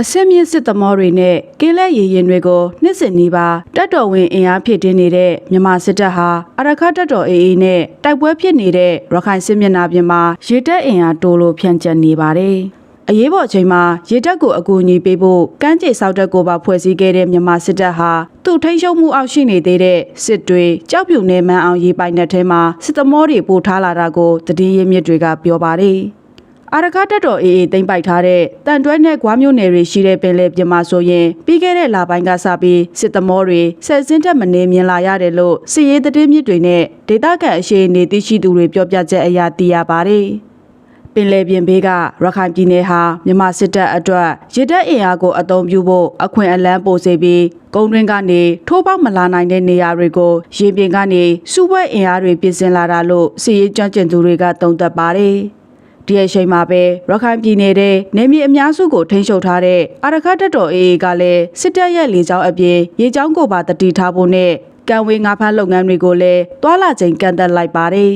အစင်းမြင့်စစ်သမောတွေနဲ့ကင်းလက်ရည်ရင်တွေကိုနှစ်စဉ်နီးပါးတပ်တော်ဝင်အင်အားဖြစ်တင်းနေတဲ့မြန်မာစစ်တပ်ဟာအရခတပ်တော်အေအေနဲ့တိုက်ပွဲဖြစ်နေတဲ့ရခိုင်စစ်မျက်နှာပြင်မှာရေတပ်အင်အားတိုးလို့ဖြန့်ကျက်နေပါတယ်။အရေးပေါ်အချိန်မှာရေတပ်ကိုအကူအညီပေးဖို့ကမ်းခြေစောက်တပ်ကိုပါဖွဲ့စည်းခဲ့တဲ့မြန်မာစစ်တပ်ဟာသူ့ထိန်းချုပ်မှုအောက်ရှိနေသေးတဲ့စစ်တွေကြောက်ဖြူနယ်မှန်အောင်ရေးပိုင်တဲ့ထဲမှာစစ်သမောတွေပို့ထားလာတာကိုတည်င်းရင်းမြစ်တွေကပြောပါတယ်။ အာရခတက်တော်အေးအေးတိမ့်ပိုက်ထားတဲ့တန်တွဲနဲ့ကွားမျိုးနယ်တွေရှိတဲ့ပင်လယ်ပြင်မှာဆိုရင်ပြီးခဲ့တဲ့လပိုင်းကစပြီးစစ်သမောတွေဆယ်စင်းတက်မနေမြင်လာရတယ်လို့စစ်ရေးသတင်းမြစ်တွေနဲ့ဒေသခံအရှိအနေသိရှိသူတွေပြောပြချက်အရသိရပါတယ်။ပင်လယ်ပြင်ဘေးကရခိုင်ပြည်နယ်ဟာမြန်မာစစ်တပ်အတွက်ရစ်တပ်အင်အားကိုအသုံးပြုဖို့အခွင့်အလမ်းပို့စေပြီးကုန်းတွင်းကနေထိုးပေါက်မလာနိုင်တဲ့နေရာတွေကိုရေပြင်ကနေစုဘွဲအင်အားတွေပြင်ဆင်လာတာလို့စစ်ရေးကြမ်းကျင်သူတွေကသုံးသပ်ပါတယ်။ ဒီအချိန်မှာပဲရခိုင်ပြည်နယ်ထဲနေမြေအများစုကိုထိန်းချုပ်ထားတဲ့အာရခတပ်တော် AA ကလည်းစစ်တပ်ရဲ့လေကြောင်းအပြင်ရေကြောင်းကိုပါတတိထားဖို့နဲ့ကံဝေးငါးဖမ်းလုပ်ငန်းတွေကိုလည်းတွာလာချိန်ကန့်သက်လိုက်ပါတယ်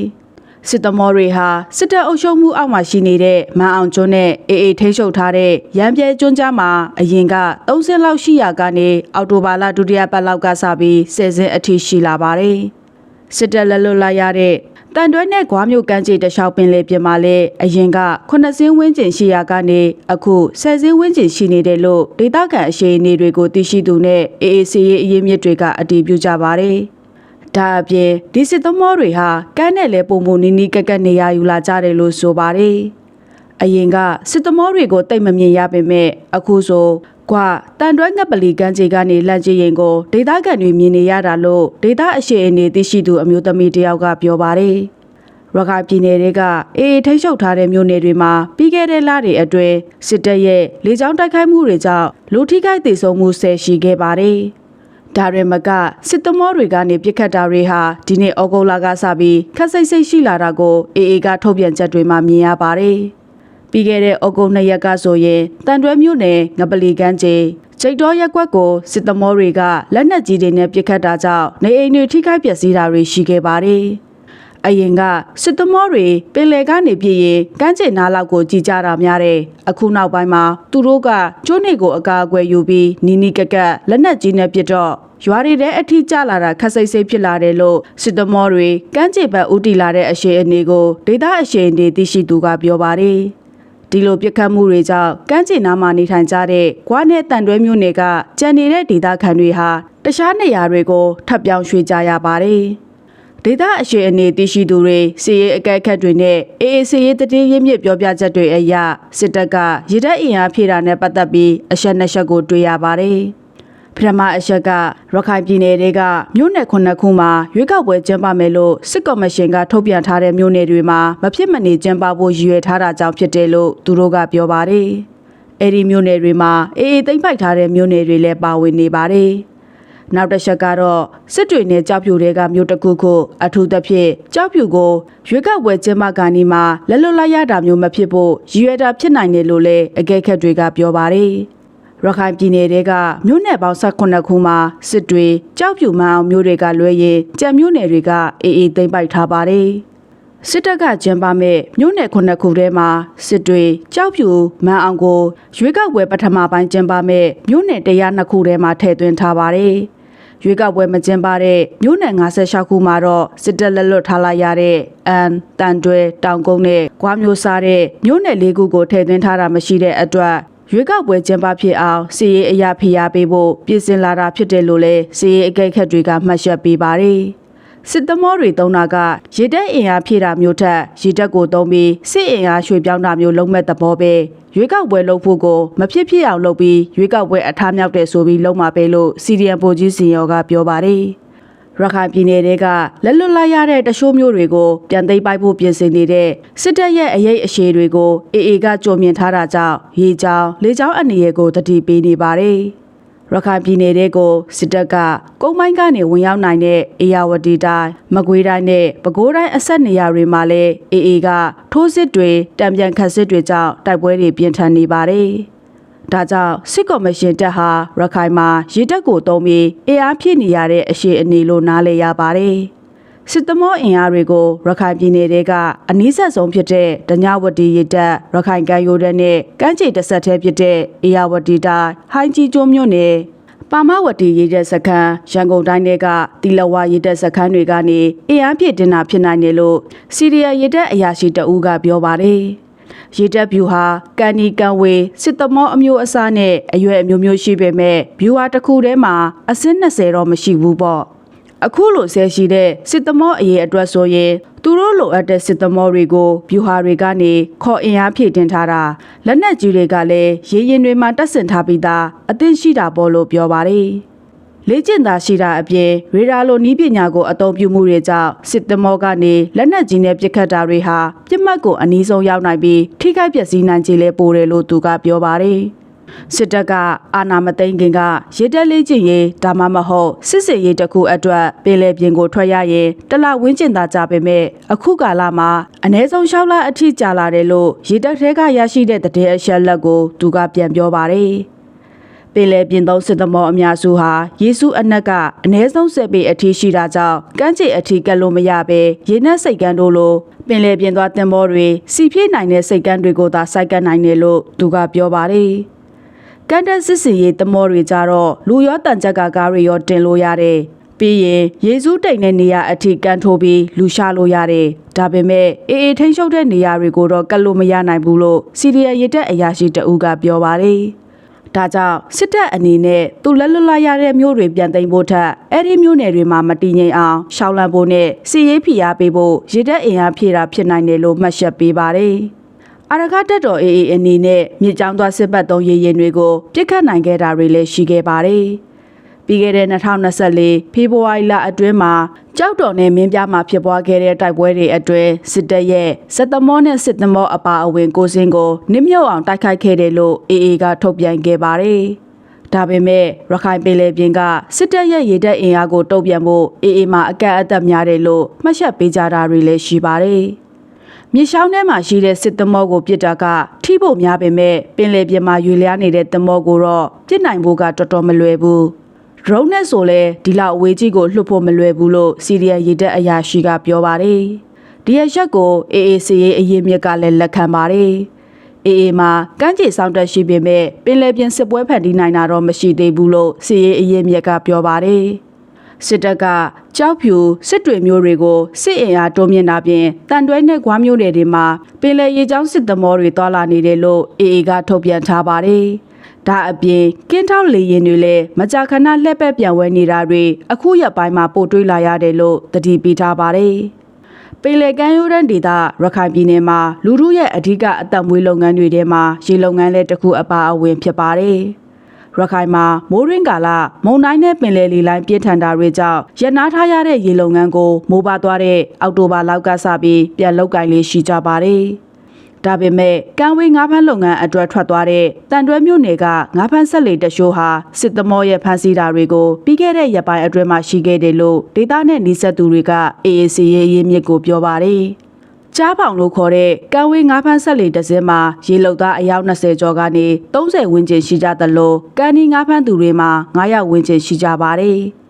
စစ်သမောတွေဟာစစ်တပ်အုပ်ချုပ်မှုအောက်မှာရှိနေတဲ့မန်အောင်ကျွန်းနဲ့အေအေထိန်းချုပ်ထားတဲ့ရန်ပြဲကျွန်းကြားမှာအရင်က30ဆင်းလောက်ရှိရာကနေအော်တိုဘာလဒုတိယပတ်လောက်ကစပြီး10ဆင်းအထိရှိလာပါတယ်စစ်တပ်လက်လွတ်လိုက်ရတဲ့ တန်တွဲနဲ့ဂွားမျိုးကမ်းခြေတလျှောက်ပင်လေပြင်မှာလဲအရင်က9စင်းဝန်းကျင်ရှိရာကနေအခု10စင်းဝန်းကျင်ရှိနေတယ်လို့ဒေသခံအရှိအနေတွေကိုသိရှိသူနဲ့ AAC ရဲ့အရေးမြစ်တွေကအတည်ပြုကြပါတယ်။ဒါအပြင်ဒီစစ်သမောတွေဟာကမ်းနဲ့လဲပုံပုံနီးနီးကက်ကက်နေရယူလာကြတယ်လို့ဆိုပါတယ်။အရင်ကစစ်သမောတွေကိုတိတ်မမြင်ရပေမဲ့အခုဆို ကွာတန်တွဲငပလီကမ်းခြေကနေလန့်ကျင်ရင်ကိုဒေသခံတွေမြင်နေရတာလို့ဒေသအရှိအနေသိရှိသူအမျိုးသမီးတယောက်ကပြောပါတယ်။ရခိုင်ပြည်နယ်တွေကအေးထိတ်ချုပ်ထားတဲ့မြို့နယ်တွေမှာပြီးခဲ့တဲ့လတွေအတွင်းစစ်တပ်ရဲ့လေကြောင်းတိုက်ခိုက်မှုတွေကြောင့်လူထိခိုက်ဒေဆုံးမှုဆယ်ရှိခဲ့ပါတယ်။ဒါရင်မကစစ်သမောတွေကနေပြစ်ခတ်တာတွေဟာဒီနေ့ဩဂုတ်လကစပြီးခက်စိတ်စိတ်ရှိလာတာကိုအေအေကထုတ်ပြန်ချက်တွေမှာမြင်ရပါတယ်။ ပြီးခဲ့တဲ့ဩဂုတ်၂ရက်ကဆိုရင်တန်တွဲမြို့နယ်ငပလီကမ်းခြေကျိတ်တော်ရက်ကွက်ကိုစစ်သမောတွေကလက်နက်ကြီးတွေနဲ့ပစ်ခတ်တာကြောင့်နေအိမ်တွေထိခိုက်ပျက်စီးတာတွေရှိခဲ့ပါတယ်။အရင်ကစစ်သမောတွေပင်လယ်ကနေပြည်ရင်ကမ်းခြေနားလောက်ကိုကြည်ကြတာများတယ်အခုနောက်ပိုင်းမှာသူတို့ကကျွန်းနေကိုအကာအကွယ်ယူပြီးနီနီကက်ကက်လက်နက်ကြီးနဲ့ပစ်တော့ရွာတွေထဲအထိကျလာတာခက်စိတ်စိတ်ဖြစ်လာတယ်လို့စစ်သမောတွေကမ်းခြေဘက်ဦးတည်လာတဲ့အရှိအနေကိုဒေသအရှိအနေသိရှိသူကပြောပါတယ် ဒီလိုပြစ်ခတ်မှုတွေကြောင့်ကမ်းခြေနားမှာနေထိုင်ကြတဲ့ကွာနဲ့တန်တွဲမျိုးနယ်ကကြံနေတဲ့ဒေသခံတွေဟာတခြားနေရာတွေကိုထပ်ပြောင်းရွှေ့ကြရပါတယ်။ဒေသအရှိအနေတရှိသူတွေစီရေးအကဲခတ်တွေနဲ့အေအေစီရေးတည်ရင်းမြစ်ပြောပြချက်တွေအရစစ်တပ်ကရစ်တဲ့အင်အားဖြည့်တာနဲ့ပတ်သက်ပြီးအရှက်နှစ်ချက်ကိုတွေ့ရပါတယ်။ ပထမအချက်ကရခိုင်ပြည်နယ်တွေကမြို့နယ်ခုနှစ်ခုမှာရွေးကောက်ပွဲကျင်းပမယ်လို့စစ်ကော်မရှင်ကထုတ်ပြန်ထားတဲ့မြို့နယ်တွေမှာမဖြစ်မနေကျင်းပဖို့ရည်ရွယ်ထားတာကြောင့်ဖြစ်တယ်လို့သူတို့ကပြောပါတယ်။အဲဒီမြို့နယ်တွေမှာအေအေသိမ့်ပိုက်ထားတဲ့မြို့နယ်တွေလည်းပါဝင်နေပါတယ်။နောက်တစ်ချက်ကတော့စစ်တွေနဲ့ကြောက်ဖြူတွေကမြို့တစ်ခုခုအထူးသဖြင့်ကြောက်ဖြူကိုရွေးကောက်ပွဲကျင်းပကာနီမှာလက်လွတ်လိုက်ရတာမျိုးမဖြစ်ဖို့ရည်ရွယ်တာဖြစ်နိုင်တယ်လို့လည်းအကဲခတ်တွေကပြောပါတယ် ရခိုင်ပြည်နယ်တွေကမြို့နယ်ပေါင်း18ခုမှာစစ်တွေကြောက်ဖြူမအောင်မြို့တွေကလွဲရင်ကြံမြို့နယ်တွေကအေးအေးသိမ့်ပိုက်ထားပါတယ်စစ်တပ်ကကျင်းပမဲ့မြို့နယ်ခုနှစ်ခုထဲမှာစစ်တွေကြောက်ဖြူမန်အောင်ကိုရွေးကောက်ပွဲပထမပိုင်းကျင်းပမဲ့မြို့နယ်102ခုထဲမှာထည့်သွင်းထားပါတယ်။ရွေးကောက်ပွဲမကျင်းပတဲ့မြို့နယ်56ခုမှာတော့စစ်တပ်လက်လွတ်ထားလိုက်ရတဲ့အန်တန်တွဲတောင်ကုန်းနဲ့ကွာမျိုးစားတဲ့မြို့နယ်၄ခုကိုထည့်သွင်းထားတာမရှိတဲ့အတွက် ရွေးကောက်ပွဲကျင်းပဖြစ်အောင်စီရေးအရာဖိအားပေးဖို့ပြင်ဆင်လာတာဖြစ်တယ်လို့လည်းစီရေးအကဲခတ်တွေကမှတ်ချက်ပေးပါတယ်စစ်သမောတွေတုံးတာကရေတက်အင်အားဖြည့်တာမျိုးထက်ရေတက်ကိုတုံးပြီးစစ်အင်အားရွှေ့ပြောင်းတာမျိုးလုံးမဲ့သဘောပဲရွေးကောက်ပွဲလုပ်ဖို့ကိုမဖြစ်ဖြစ်အောင်လုပ်ပြီးရွေးကောက်ပွဲအထားမြောက်တဲ့ဆိုပြီးလုံးမှာပဲလို့စီရီယံပိုကြီးစီယောကပြောပါတယ် ရခိုင်ပြည်နယ်တွေကလက်လွတ်လိုက်ရတဲ့တရှိုးမျိုးတွေကိုပြန်သိမ်းပိုက်ဖို့ပြင်ဆင်နေတဲ့စစ်တပ်ရဲ့အရေးအရှိတွေကိုအေအေကကြုံမြင်ထားတာကြောင့်ရေချောင်းလေချောင်းအနေရကိုတတိပေးနေပါတယ်။ရခိုင်ပြည်နယ်တဲကိုစစ်တပ်ကကုန်းပိုင်းကနေဝင်ရောက်နိုင်တဲ့အေယာဝတီတိုင်းမကွေးတိုင်းနဲ့ပဲခူးတိုင်းအဆက်နေရာတွေမှာလည်းအေအေကထိုးစစ်တွေတံပြန်ခတ်စစ်တွေကြောင့်တိုက်ပွဲတွေပြင်းထန်နေပါတယ်။ ဒါကြောင့်စစ်ကော်မရှင်တပ်ဟာရခိုင်မှာရေတပ်ကိုတုံးပြီးအေအားဖြစ်နေရတဲ့အရှိအနေလို့နားလည်ရပါတယ်။စစ်သမောအင်အားတွေကိုရခိုင်ပြည်နယ်တွေကအနည်းဆက်ဆုံးဖြစ်တဲ့ဒညဝတီရတပ်ရခိုင်ကမ်းရိုးတန်းနဲ့ကမ်းခြေတစ်ဆက်တည်းဖြစ်တဲ့အေယာဝတီတိုင်းဟိုင်းကြီးကျွန်းမြို့နယ်ပါမဝတီရေတပ်စခန်းရန်ကုန်တိုင်းတွေကတီလဝါရေတပ်စခန်းတွေကနေအင်အားပြည့်တင်တာဖြစ်နိုင်တယ်လို့စီရီယာရေတပ်အရာရှိတအူးကပြောပါတယ်။ ရေတပ်ဗျူဟာကန်နီကန်ဝေစစ်သမောအမျိုးအစားနဲ့အရွယ်အမျိုးမျိုးရှိပေမဲ့ဗျူဟာတစ်ခုထဲမှာအစင်း20တော့မရှိဘူးပေါ့။အခုလိုဆဲရှိတဲ့စစ်သမောအရေးအတွက်ဆိုရင်သူတို့လိုအပ်တဲ့စစ်သမောတွေကိုဗျူဟာတွေကနေခေါ်အင်အားဖြည့်တင်ထားတာလက်နက်ကြီးတွေကလည်းရေရင်တွေမှာတက်ဆင်ထားပြီးသားအသင့်ရှိတာပေါ့လို့ပြောပါတယ်။ လေ့ကျင့်သာရှိတာအပြင်ရေဒါလိုနီးပညာကိုအသုံးပြုမှုတွေကြောင့်စစ်သမောကနေလက်နက်ကြီးနဲ့ပစ်ခတ်တာတွေဟာပြစ်မှတ်ကိုအနည်းဆုံးရောက်နိုင်ပြီးထိခိုက်ပျက်စီးနိုင်ခြေလည်းပိုတယ်လို့သူကပြောပါတယ်။စစ်တပ်ကအာဏာမသိမ်းခင်ကရေတက်လေးကျင်ရေးဒါမှမဟုတ်စစ်စစ်ရေးတစ်ခုအတွက်ပင်လယ်ပြင်ကိုထွက်ရရင်တလဝင်းကျင်သာကြပေမဲ့အခုကာလမှာအ ਨੇ ဆုံး၆လအထိကြာလာတယ်လို့ရေတက်ထဲကရရှိတဲ့တဲ့တဲ့အချက်လက်ကိုသူကပြန်ပြောပါတယ်။ ပင်လယ်ပြင်သုံးစစ်သမောအများစုဟာယေစုအနက်ကအ ਨੇ ဆုံးဆက်ပေအထီးရှိတာကြောင့်ကမ်းခြေအထီးကပ်လို့မရပဲရေနက်စိတ်ကန်းတို့လိုပင်လယ်ပြင်သွားတင်မောတွေစီပြေးနိုင်တဲ့စိတ်ကန်းတွေကိုသာစိုက်ကပ်နိုင်တယ်လို့သူကပြောပါတယ်။ကန်တက်စစ်စီရေးသမောတွေကြတော့လူရောတန်ကြပ်ကကားတွေရောတင်လို့ရတယ်။ပြီးရင်ယေစုတိတ်တဲ့နေရာအထိကန်ထိုးပြီးလူရှာလို့ရတယ်။ဒါပေမဲ့အေးအေးထိန်ရှုပ်တဲ့နေရာတွေကိုတော့ကတ်လို့မရနိုင်ဘူးလို့စီရီယာရစ်တက်အရာရှိတအူးကပြောပါတယ်။ ဒါကြောင့်စစ်တပ်အနေနဲ့သူလက်လွတ်လာရတဲ့မျိုးတွေပြန်သိမ်းဖို့ထက်အဲ့ဒီမျိုးနယ်တွေမှာမတည်ငြိမ်အောင်ရှောင်လန့်ဖို့နဲ့စီရေးဖိအားပေးဖို့ရည်တက်အင်အားဖြည့်တာဖြစ်နိုင်တယ်လို့မှတ်ချက်ပေးပါတယ်။အာရခတက်တော်အေးအေးအနေနဲ့မြေကြောင်းသွားစစ်ပတ်သုံးရည်ရင်တွေကိုပြစ်ခတ်နိုင်ခဲ့တာတွေလည်းရှိခဲ့ပါတယ်။ ပြီးခဲ့တဲ့2024ဖေဖော်ဝါရီလအတွင်းမှာကြောက်တော်နဲ့မင်းပြမှာဖြစ်ပွားခဲ့တဲ့တိုက်ပွဲတွေအတွင်းစစ်တပ်ရဲ့စစ်သမောနဲ့စစ်သမောအပါအဝင်ကိုစင်းကိုနစ်မြုပ်အောင်တိုက်ခိုက်ခဲ့တယ်လို့အေအေကထုတ်ပြန်ခဲ့ပါတယ်။ဒါပေမဲ့ရခိုင်ပြည်နယ်ပြင်ကစစ်တပ်ရဲ့ရေတပ်အင်အားကိုတုံ့ပြန်ဖို့အေအေမှာအကန့်အသတ်များတယ်လို့မှတ်ချက်ပေးကြတာတွေလည်းရှိပါတယ်။မြေရှောင်းထဲမှာရှိတဲ့စစ်သမောကိုပြစ်တာကထိဖို့များပေမဲ့ပင်လယ်ပြင်မှာရွေလျားနေတဲ့သမောကိုတော့ပြစ်နိုင်ဖို့ကတော်တော်မလွယ်ဘူး။ ဒရုန်းနဲ့ဆိုလဲဒီလောက်အဝေးကြီးကိုလွှတ်ဖို့မလွယ်ဘူးလို့စီရီယန်ရေတပ်အရာရှိကပြောပါတယ်။ဒီရရက်ကို AAC ရဲ့အရေးမြစ်ကလည်းလက်ခံပါတယ်။ AA မှာကမ်းခြေဆောင်တက်ရှိပေမဲ့ပင်လယ်ပြင်စစ်ပွဲဖန်တီးနိုင်တာတော့မရှိသေးဘူးလို့စီရေးအရေးမြစ်ကပြောပါတယ်။စစ်တပ်ကကြောက်ဖြူစစ်တွေမျိုးတွေကိုစစ်အင်အားတိုးမြင့်တာပြင်တန်တွဲနဲ့ကွားမျိုးတွေမှာပင်လယ်ရေကြောင်းစစ်သမောတွေတွာလာနေတယ်လို့ AA ကထုတ်ပြန်ထားပါတယ်။ ဒါအပြင်ကင်းထောက်လေရင်တွေလည်းမကြာခဏလှည့်ပက်ပြန်ဝဲနေတာတွေအခုရက်ပိုင်းမှာပို့တွေးလာရတယ်လို့တတိပေးထားပါတယ်။ပင်လယ်ကမ်းရိုးတန်းဒေသရခိုင်ပြည်နယ်မှာလူမှုရဲ့အဓိကအသက်မွေးလုပ်ငန်းတွေထဲမှာရေလုပ်ငန်းလည်းတစ်ခုအပါအဝင်ဖြစ်ပါတယ်။ရခိုင်မှာမိုးရင်းကာလမုန်တိုင်းနဲ့ပင်လယ်လီလိုင်းပြင်းထန်တာတွေကြောင့်ရနာထားရတဲ့ရေလုပ်ငန်းကိုမိုးပါသွားတဲ့အောက်တိုဘာလောက်ကစပြီးပြန်လုတ်ကင်လေးရှိကြပါတယ်။ ဒါပေမဲ့ကံဝေးငါးဖမ်းလုပ်ငန်းအတွက်ထွက်သွားတဲ့တန်တွဲမြို့နယ်ကငါးဖမ်းဆက်လေတရှိုးဟာစစ်သမောရဲ့ဖမ်းဆီးတာတွေကိုပြီးခဲ့တဲ့ရက်ပိုင်းအတွင်းမှာရှိခဲ့တယ်လို့ဒေသနဲ့နှိစက်သူတွေက AAC ရဲ့ရင်းမြစ်ကိုပြောပါတယ်။ကြားပေါင်လို့ခေါ်တဲ့ကံဝေးငါးဖမ်းဆက်လေတစ်စင်းမှာရေလုံသားအယောက်20ကျော်ကနေ30ဝန်းကျင်ရှိကြသလိုကန်ဒီငါးဖမ်းသူတွေမှာ9ယောက်ဝန်းကျင်ရှိကြပါတယ်။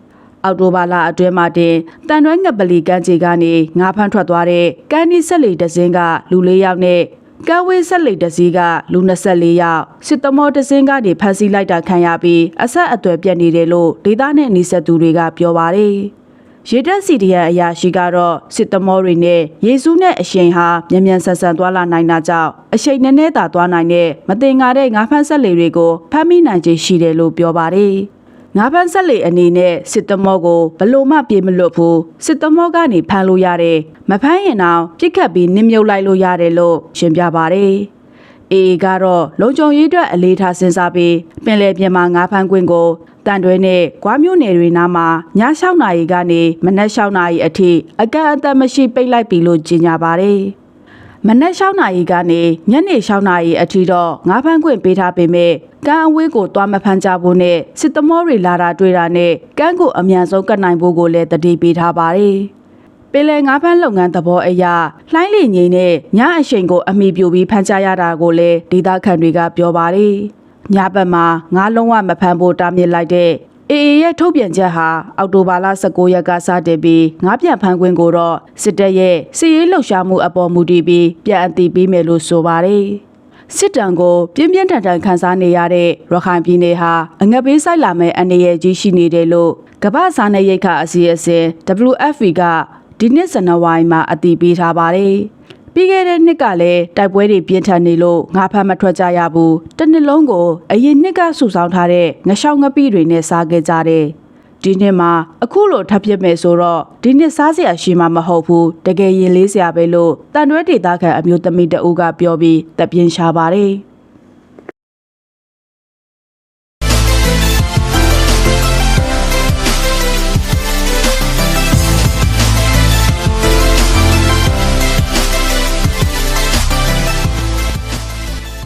အောက်တိုဘာလအတွင်းမှာတင်တန်တွဲငပလီကမ်းခြေကနေငါးဖမ်းထွက်သွားတဲ့ကန်ဒီဆက်လီတစင်းကလူ၄ယောက်နဲ့ ကမ်းဝေးဆက်လီတစည်းကလူ24ယောက်စစ်သမောတစင်းကနေဖမ်းဆီးလိုက်တာခံရပြီးအဆက်အသွယ်ပြတ်နေတယ်လို့ဒေသနဲ့နှိစက်သူတွေကပြောပါတယ်။ရေတပ်စီဒီယန်အရာရှိကတော့စစ်သမောတွေနဲ့ယေစုနဲ့အရှိန်ဟာမြန်မြန်ဆန်ဆန်သွားလာနိုင်တာကြောင့်အရှိန်နဲ့နဲ့သာသွားနိုင်တဲ့မတင်ငါတဲ့ငါးဖမ်းဆက်လေတွေကိုဖမ်းမိနိုင်ခြေရှိတယ်လို့ပြောပါတယ်။ ငါးဖမ်းဆက်လေအနေနဲ့စစ်သမောကိုဘလို့မှပြေမလွတ်ဘူးစစ်သမောကနေဖမ်းလို့ရတယ်မဖမ်းရင်တော့ပြစ်ခတ်ပြီးနစ်မြုပ်လိုက်လို့ရတယ်လို့ရှင်းပြပါတယ်။အေအေကတော့လုံခြုံရေးအတွက်အလေးထားစဉ်းစားပြီးပင်လယ်ပြင်မှာငါးဖမ်းခွင့်ကိုတန်တွဲနဲ့ကွားမျိုးနယ်တွေနားမှာည6နာရီကနေမနက်6နာရီအထိအကန့်အသတ်မရှိပိတ်လိုက်ပြီလို့ကြေညာပါတယ်။ မနက်6နာရီကနေညနေ6နာရီအထိတော့ငါးဖမ်းခွင့်ပေးထားပေမဲ့ကမ်းအဝေးကိုသွားမဖမ်းကြဖို့နဲ့စစ်သမောတွေလာတာတွေ့တာနဲ့ကမ်းကိုအမြန်ဆုံးကတ်နိုင်ဖို့ကိုလည်းတတိပေးထားပါတယ်။ပင်လယ်ငါးဖမ်းလုပ်ငန်းသဘောအရလှိုင်းလီငိမ့်နဲ့ညအချိန်ကိုအမိပြူပြီးဖမ်းချရတာကိုလည်းဒေသခံတွေကပြောပါတယ်။ညဘက်မှာငါးလုံးဝမဖမ်းဖို့တားမြစ်လိုက်တဲ့ AA ရဲ့ထုတ်ပြန်ချက်ဟာအောက်တိုဘာလ19ရက်ကစတင်ပြီးငါးပြန်ဖမ်းခွင့်ကိုတော့စစ်တပ်ရဲ့စီရေးလှုပ်ရှားမှုအပေါ်မူတည်ပြီးပြန်အသိပေးမယ်လို့ဆိုပါတယ်။စစ်တမ်းကိုပြင်းပြင်းထန်ထန်ခန်းစားနေရတဲ့ရခိုင်ပြည်နယ်ဟာအငတ်ပေးဆိုင်လာမဲ့အနေရဲ့ကြီးရှိနေတယ်လို့ကမ္ဘာစားနယ်ရိတ်ခအစီအစဉ် WFP ကဒီနှစ်ဇန်နဝါရီမှာအသိပေးထားပါတယ်။ ပြီးခဲ့တဲ့နှစ်ကလည်းတိုက်ပွဲတွေပြင်းထန်နေလို့ငါဖမ်းမထွက်ကြရဘူးတစ်နှစ်လုံးကိုအရင်နှစ်ကစုဆောင်းထားတဲ့ငရှောင်းငပိတွေနဲ့စားခဲ့ကြတယ်ဒီနှစ်မှာအခုလိုထပ်ဖြစ်မယ်ဆိုတော့ဒီနှစ်စားစရာရှိမှမဟုတ်ဘူးတကယ်ရင်လေးစရာပဲလို့တန်တွဲဒေတာခံအမျိုးသမီးတအူးကပြောပြီးတပ်ပြင်းရှာပါတယ်